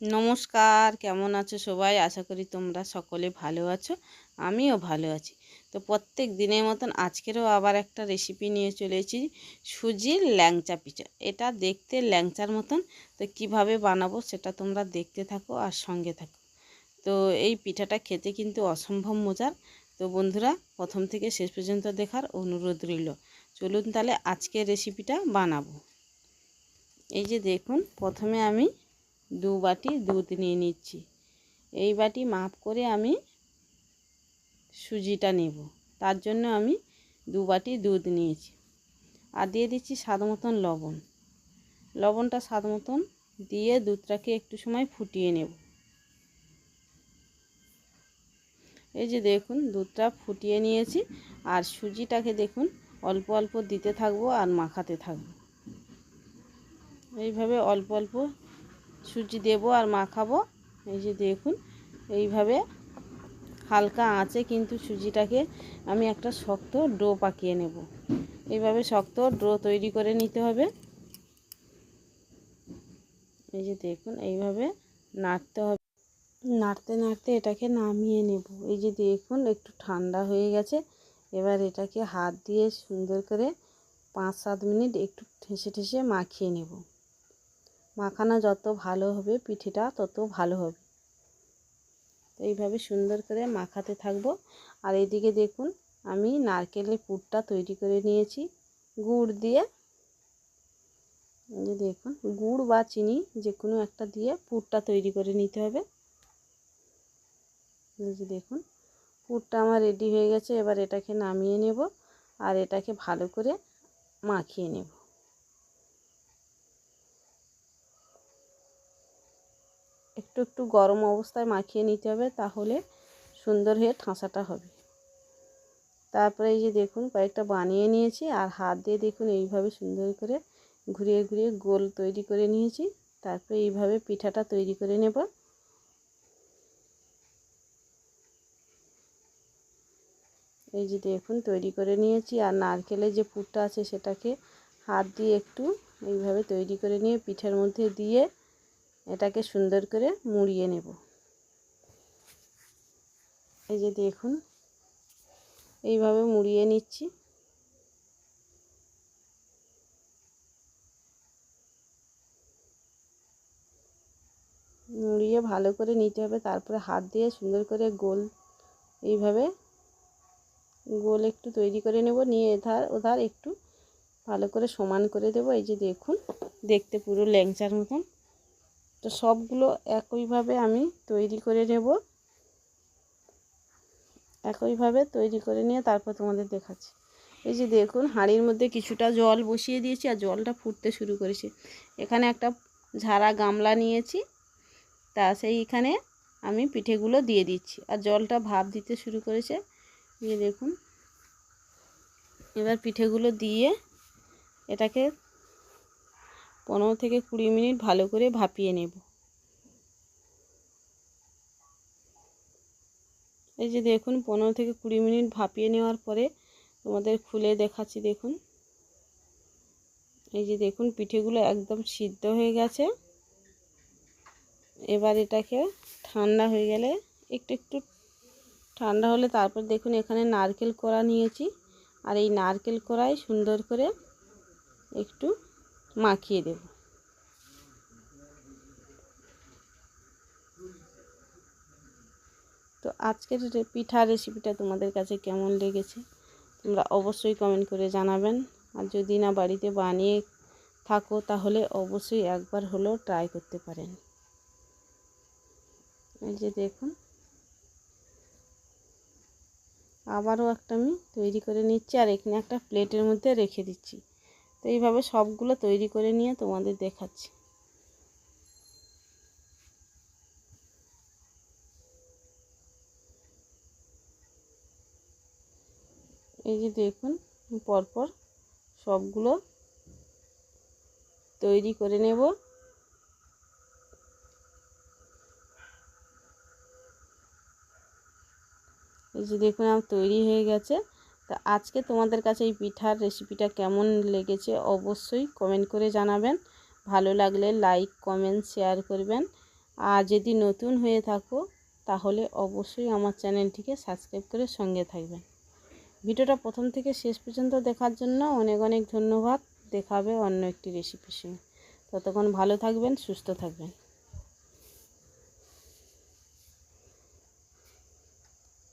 নমস্কার, কেমন আছো সবাই? আশা করি তোমরা সকলে ভালো আছো, আমিও ভালো আছি। তো প্রত্যেক দিনের মতন আজকেরও আবার একটা রেসিপি নিয়ে চলেছি সুজির ল্যাংচা পিঠা। এটা দেখতে ল্যাংচার মতন, তো কীভাবে বানাবো সেটা তোমরা দেখতে থাকো আর সঙ্গে থাকো। তো এই পিঠাটা খেতে কিন্তু অসম্ভব মজার। তো বন্ধুরা, প্রথম থেকে শেষ পর্যন্ত দেখার অনুরোধ রইল। চলুন তাহলে আজকের রেসিপিটা বানাবো। এই যে দেখুন, প্রথমে আমি দু বাটি দুধ নিয়ে নিচ্ছি। এই বাটি মাপ করে আমি সুজিটা নেব। তার জন্য আমি দু বাটি দুধ নিয়েছি। আর দিয়ে দিচ্ছি স্বাদ মতন লবণ। লবণটা স্বাদ মতন দিয়ে দুধটাকে একটু সময় ফুটিয়ে নেব। এই যে দেখুন, দুধটা ফুটিয়ে নিয়েছি। আর সুজিটাকে দেখুন, অল্প অল্প দিতে থাকব আর মাখাতে থাকব। এইভাবে অল্প অল্প সুজি দেবো আর মাখাবো। এই যে দেখুন, এইভাবে হালকা আঁচে কিন্তু সুজিটাকে আমি একটা শক্ত ডো পাকিয়ে নেব। এইভাবে শক্ত ডো তৈরি করে নিতে হবে। এই যে দেখুন, এইভাবে নাড়তে হবে। নাড়তে নাড়তে এটাকে নামিয়ে নেব। এই যে দেখুন, একটু ঠান্ডা হয়ে গেছে। এবার এটাকে হাত দিয়ে সুন্দর করে পাঁচ সাত মিনিট একটু ঠেসে ঠেসে মাখিয়ে নেব। মাখানো যত ভালো হবে, পিঠেটা তত ভালো হবে। তো এইভাবে সুন্দর করে মাখাতে থাকব। আর এদিকে দেখুন, আমি নারকেলের পুরটা তৈরি করে নিয়েছি। গুড় দিয়ে যে দেখুন, গুড় বা চিনি যে কোনো একটা দিয়ে পুরটা তৈরি করে নিতে হবে। যে দেখুন, পুরটা আমার রেডি হয়ে গেছে, এবার এটাকে নামিয়ে নেব আর এটাকে ভালো করে মাখিয়ে নেব। একটু একটু গরম অবস্থায় মাখিয়ে নিতে হবে তাহলে সুন্দর হয়ে ঠাঁসাটা হবে। তারপরে এই যে দেখুন কয়েকটা বানিয়ে নিয়েছি আর হাত দিয়ে দেখুন এইভাবে সুন্দর করে ঘুরিয়ে ঘুরিয়ে গোল তৈরি করে নিয়েছি। তারপরে এইভাবে পিঠাটা তৈরি করে নেব। এই যে দেখুন তৈরি করে নিয়েছি আর নারকেলের যে পুরটা আছে সেটাকে হাত দিয়ে একটু এইভাবে তৈরি করে নিয়ে পিঠার মধ্যে দিয়ে এটাকে সুন্দর করে মুড়িয়ে নেব। এই যে দেখুন, এইভাবে মুড়িয়ে নিচ্ছি। মুড়িয়ে ভালো করে নিতে হবে, তারপরে হাত দিয়ে সুন্দর করে গোল, এইভাবে গোল একটু তৈরি করে নেব, নিয়ে এধার ওধার একটু ভালো করে সমান করে দেব। এই যে দেখুন, দেখতে পুরো ল্যাংচার মতন। তো সবগুলো একইভাবে আমি তৈরি করে নেব। একইভাবে তৈরি করে নিয়ে তারপর তোমাদের দেখাচ্ছি। এই যে দেখুন, হাঁড়ির মধ্যে কিছুটা জল বসিয়ে দিয়েছি আর জলটা ফুটতে শুরু করেছে। এখানে একটা ঝাড়া গামলা নিয়েছি, তা সেইখানে আমি পিঠেগুলো দিয়ে দিচ্ছি। আর জলটা ভাপ দিতে শুরু করেছে। দিয়ে দেখুন, এবার পিঠেগুলো দিয়ে এটাকে পনেরো থেকে কুড়ি মিনিট ভালো করে ভাপিয়ে নেব। এই যে দেখুন, পনেরো থেকে কুড়ি মিনিট ভাপিয়ে নেওয়ার পরে তোমাদের খুলে দেখাচ্ছি, দেখুন। এই যে দেখুন, পিঠেগুলো একদম সিদ্ধ হয়ে গেছে। এবার এটাকে ঠান্ডা হয়ে গেলে একটু একটু ঠান্ডা হলে তারপর দেখুন, এখানে নারকেল কোড়া নিয়েছি। আর এই নারকেল কোড়াই সুন্দর করে একটু মাখিয়ে দেব। তো আজকের পিঠা রেসিপিটা তোমাদের কাছে কেমন লেগেছে, তোমরা অবশ্যই কমেন্ট করে জানাবেন। আর যদি না বাড়িতে বানিয়ে থাকো, তাহলে অবশ্যই একবার হলেও ট্রাই করতে পারেন। এই যে দেখুন। আবারও একটা আমি তৈরি করে নিচ্ছি, আর এখানে একটা প্লেটের মধ্যে রেখে দিচ্ছি। তো এইভাবে সবগুলো তৈরি করে নিয়ে তোমাদের দেখাচ্ছি। এই যে দেখুন, পরপর সবগুলো তৈরি করে নেব। এই যে দেখুন আমার তৈরি হয়ে গেছে। তা আজকে তোমাদের কাছে এই পিঠার রেসিপিটা কেমন লেগেছে অবশ্যই কমেন্ট করে জানাবেন। ভালো লাগলে লাইক কমেন্ট শেয়ার করবেন। আর যদি নতুন হয়ে থাকো, তাহলে অবশ্যই আমার চ্যানেলটিকে সাবস্ক্রাইব করে সঙ্গে থাকবেন। ভিডিওটা প্রথম থেকে শেষ পর্যন্ত দেখার জন্য অনেক অনেক ধন্যবাদ। দেখাবে অন্য একটি রেসিপির সঙ্গে। ততক্ষণ ভালো থাকবেন, সুস্থ থাকবেন।